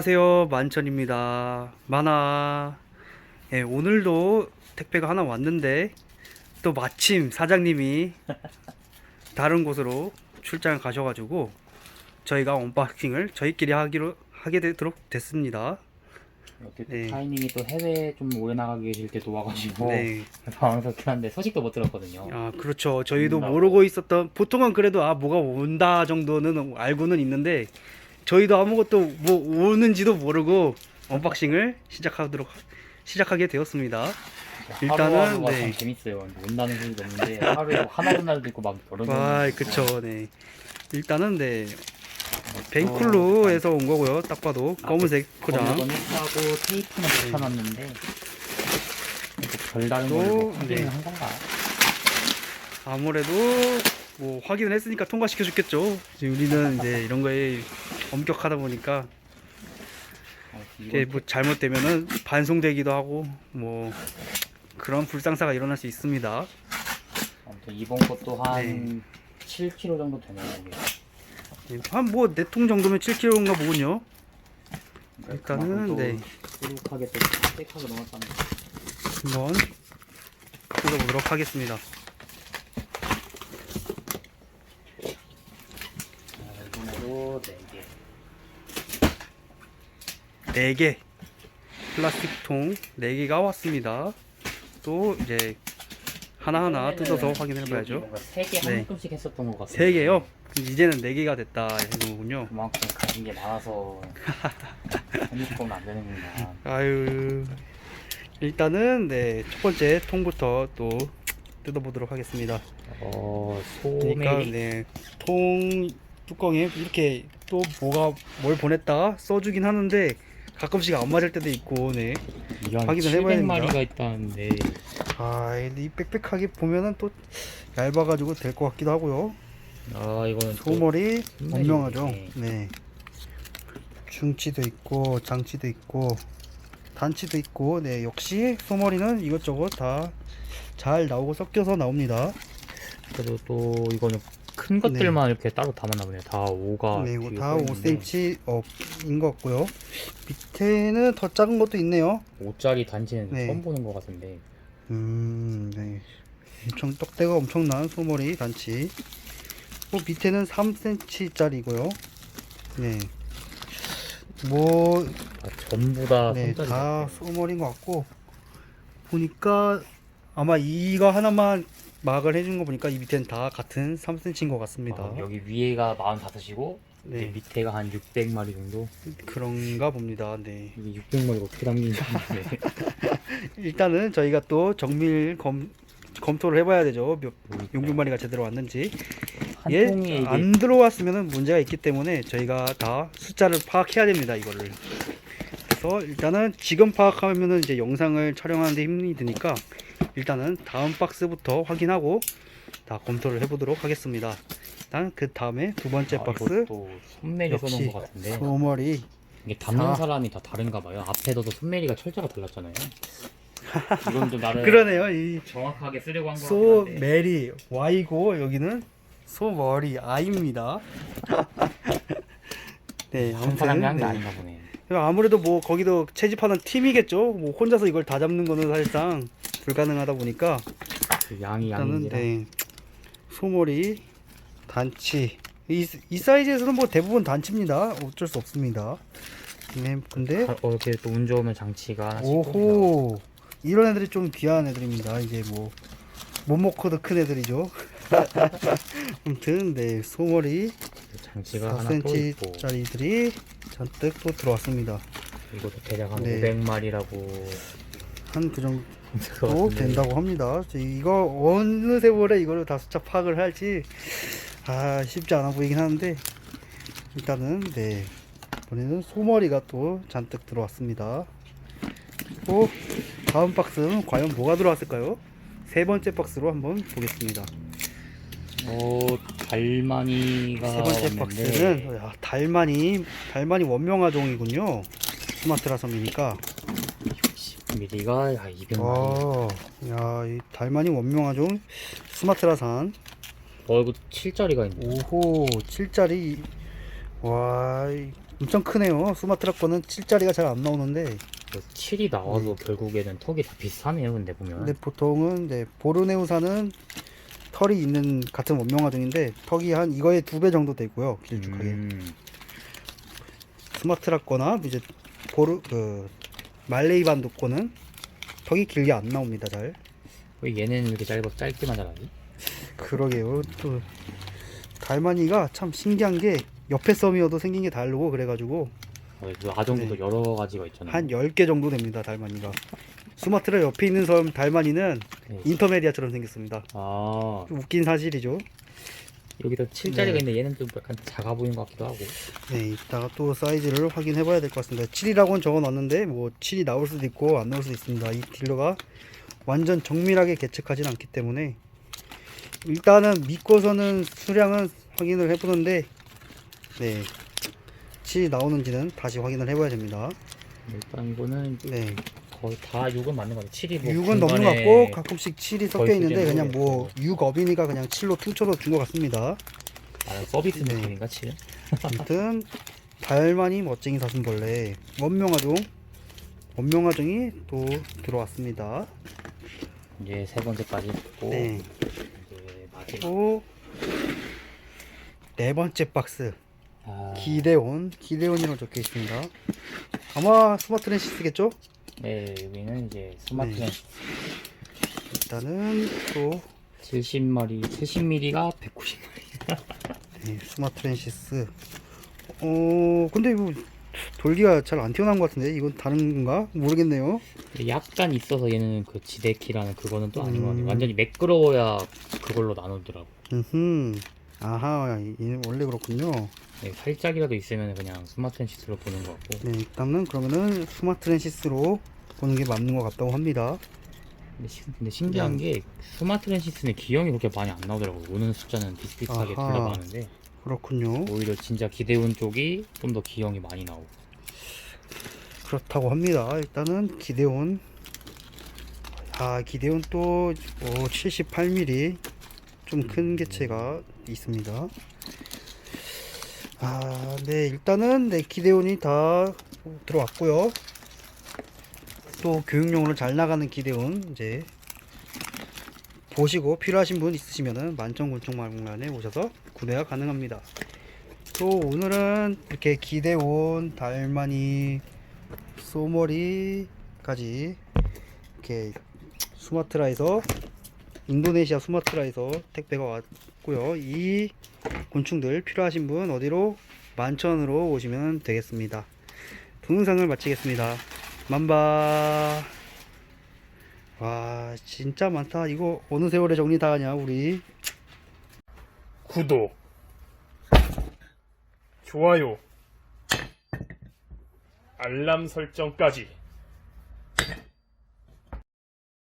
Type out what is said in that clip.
안녕하세요 만천입니다 만화 예, 오늘도 택배가 하나 왔는데 또 마침 사장님이 다른 곳으로 출장을 가셔가지고 저희가 언박싱을 저희끼리 하기로 하게 되도록 됐습니다 이렇게 또 네. 타이님이 또 해외 좀 오래 나가 계실 때도 와가지고 네. 당황스럽긴 한데 소식도 못 들었거든요. 아 그렇죠 저희도. 모르고 있었던 보통은 그래도 아 뭐가 온다 정도는 알고는 있는데 저희도 아무것도 뭐 오는지도 모르고 언박싱을 시작하도록 시작하게 되었습니다 일단은, 하루하루가 네. 참 재밌어요. 온다는 소리도 없는데 하루에 뭐 하나 온 날도 있고 막 여러 개. 있고. 그쵸, 네. 일단은 네 벤쿨루에서 온 거고요. 딱 봐도 검은색 포장. 검은 하고 테이프는 네. 붙여놨는데 또 별다른 또, 걸뭐 네. 한 건가? 아무래도 뭐 확인을 했으니까 통과시켜 줬겠죠. 우리는 이제 이런 거에 엄격하다 보니까 어, 이게 뭐 잘못되면은 반송되기도 하고 뭐 그런 불상사가 일어날 수 있습니다. 아무튼 이번 것도 한 네. 7kg 정도 되네요. 이게. 한뭐 네 통 정도면 7kg인가 보군요. 일단은, 네. 또 빽하게 넘었다는 거. 한번 뜯어보도록 하겠습니다. 자, 이번에도 4개. 4개 플라스틱 통 4개가 왔습니다. 또 이제 하나하나 뜯어서 확인해 봐야죠. 3개 한 네. 묶음씩 했었던 것 같아요. 3개요? 이제는 4개가 됐다 이거군요. 그만큼 가진 게 많아서 한입 안 되는구나. 아유 일단은 네 첫 번째 통부터 또 뜯어보도록 하겠습니다. 어, 그러니까 소메리. 네통 뚜껑에 이렇게 또 뭐가 뭘 보냈다 써주긴 하는데 가끔씩 안 맞을 때도 있고 네. 이런 확인을 해봐야 됩니다. 700마리가 있다는데 아, 이 빽빽하게 보면은 또 얇아가지고 될 것 같기도 하고요. 아 이거는 또 소머리 원명하죠. 네. 네. 중치도 있고 장치도 있고 단치도 있고 네 역시 소머리는 이것저것 다 잘 나오고 섞여서 나옵니다. 그래도 또 이거는 큰 것들만 이렇게 따로 담았나 보네요. 다 5가 네, 이거 다 5cm 업인 것 같고요. 밑에는 더 작은 것도 있네요. 5짜리 단지는 네. 처음 보는 것 같은데 음, 네. 엄청 떡대가 엄청난 소머리 단치. 또 밑에는 3cm짜리고요. 네. 뭐, 아, 전부 다 네, 다 소머리인 것 같고 보니까 아마 이거 하나만 막을 해준 거 보니까 이 밑에는 다 같은 3cm인 것 같습니다. 아, 여기 위에가 45이고 네, 밑에가 한 600마리 정도 그런가 봅니다. 네. 이게 600마리가 어떻게 담기는지 모르겠네. 일단은 저희가 또 정밀 검 검토를 해봐야 되죠. 몇 용병마리가 제대로 왔는지. 한 예, 통에 이게 안 들어왔으면 문제가 있기 때문에 저희가 다 숫자를 파악해야 됩니다. 이거를. 그래서 일단은 지금 파악하면은 이제 영상을 촬영하는데 힘이 드니까 일단은 다음 박스부터 확인하고 다 검토를 해보도록 하겠습니다. 일단 그 다음에 두 번째 아, 박스 이것도 손메리 역시 써놓은 것 같은데 소머리 이게 담는 사. 사람이 다 다른가 봐요. 앞에 둬도 손메리가 철자가 달랐잖아요. 이건 좀 나를 그러네요. 이 정확하게 쓰려고 한 거 같은데 소메리 Y고 여기는 소머리 I입니다. 네, 한 사람이 한게 네. 아닌가 보네. 아무래도 뭐 거기도 채집하는 팀이겠죠. 뭐 혼자서 이걸 다 잡는 거는 사실상 불가능하다 보니까 그 양이 일단은 양인지라 네. 소머리 단치 이, 이 사이즈에서는 뭐 대부분 단치입니다. 어쩔 수 없습니다. 네, 근데 가- 어, 이렇게 또 운 좋으면 장치가 하나씩 또 오호 이런 애들이 좀 귀한 애들입니다. 이제 뭐 몸모코도 큰 애들이죠. 아무튼 네 소머리 있고, 장치가 하나 또 있고 4cm짜리들이 잔뜩 또 들어왔습니다. 이것도 대략 한 네. 500마리라고 한 그 정도 된다고 합니다. 저 이거 어느 세월에 이거를 다 숫자 파악을 할지 아 쉽지 않아 보이긴 하는데 일단은 네 이번에는 소머리가 또 잔뜩 들어왔습니다. 그리고 다음 박스는 과연 뭐가 들어왔을까요? 세 번째 박스로 한번 보겠습니다. 어 달마니가 세 번째 왔는데 박스는 야, 달마니 달마니 원명아종이군요. 스마트라섬이니까. 야 200마리 와, 야, 이 달마니 원명아종 스마트라산 어 이거 7짜리가 있네 오호 7짜리 와 이- 엄청 크네요. 수마트라 거는 7짜리가 잘 안 나오는데 뭐 7이 나와도 결국에는 턱이 다 비슷하네요. 근데 보면. 근데 보통은 네, 보르네우산은 털이 있는 같은 원명화종인데 턱이 한 이거의 두 배 정도 되고요. 길쭉하게. 음, 스마트라 거나 이제 보르 그 말레이 반도 거는 턱이 길게 안 나옵니다. 잘. 왜 얘는 이렇게 짧아 짧게만 자라지? 그러게요. 또 달마니가 참 신기한 게 옆에 썸이어도 생긴 게 다르고 그래가지고 어, 그 아종도 네. 여러 가지가 있잖아요. 한 10개 정도 됩니다. 달마니가. 스마트라 옆에 있는 섬 달마니는 네. 인터메디아처럼 생겼습니다. 아 좀 웃긴 사실이죠. 여기다 7짜리가 네. 있는데 얘는 좀 약간 작아 보이는 것 같기도 하고. 네, 이따가 또 사이즈를 확인해 봐야 될 것 같습니다. 7이라고는 적어 놨는데 뭐 7이 나올 수도 있고 안 나올 수도 있습니다. 이 딜러가 완전 정밀하게 계측하진 않기 때문에 일단은 믿고서는 수량은 확인을 해 보는데 네 7이 나오는지는 다시 확인을 해 봐야 됩니다. 일단 이거는 네 거의 다 6은 맞는 것 같아요. 7이 뭐 6은 넘는 것 중간에 같고 가끔씩 7이 섞여 있는데 그냥 뭐 있고. 6 업이니까 그냥 7로 퉁쳐서 준것 같습니다. 아, 서비스 네. 느낌인가 7은? 아무튼 달마니 멋쟁이 사슴벌레 원명아종 원명아종이 또 들어왔습니다. 이제 세 번째까지 붙고 네. 이제 마지막 또 네 번째 박스 아, 기대온 기대온이라고 적혀 있습니다. 아마 스마트 렌시스겠죠? 네 여기는 이제 스마트는 네. 일단은 또 70마리 70mm가 190마리 네, 스마트 렌시스. 어 근데 이거 돌기가 잘 안 튀어나온 것 같은데 이건 다른 건가 모르겠네요. 약간 있어서 얘는 그 지데키라는 그거는 또 아닌 것 같아요 음. 완전히 매끄러워야 그걸로 나누더라고 음, 아하, 원래 그렇군요. 네, 살짝이라도 있으면 그냥 스마트 렌시스로 보는 것 같고 네, 일단은 그러면은 스마트 렌시스로 보는 게 맞는 것 같다고 합니다. 근데, 시- 근데 신기한 네. 게 스마트 렌시스는 기형이 그렇게 많이 안 나오더라고요 오는 숫자는 비슷비슷하게 아하. 둘러가는데 그렇군요. 오히려 진짜 기대운 쪽이 좀 더 기형이 많이 나오고 그렇다고 합니다. 일단은 기대온. 아, 기대온 또 78mm 좀 큰 개체가 있습니다. 아, 네, 일단은 네, 기대온이 다 들어왔고요. 또 교육용으로 잘 나가는 기대온 이제 보시고 필요하신 분 있으시면은 만천군충마을공단에 오셔서 구매가 가능합니다. 또 오늘은 이렇게 기대온 달마니 소머리까지 이렇게 수마트라에서 인도네시아 수마트라에서 택배가 왔고요. 이 곤충들 필요하신 분 어디로 만천으로 오시면 되겠습니다. 동영상을 마치겠습니다. 만바. 와 진짜 많다. 이거 어느 세월에 정리 다 하냐 우리. 구독, 좋아요, 알람 설정까지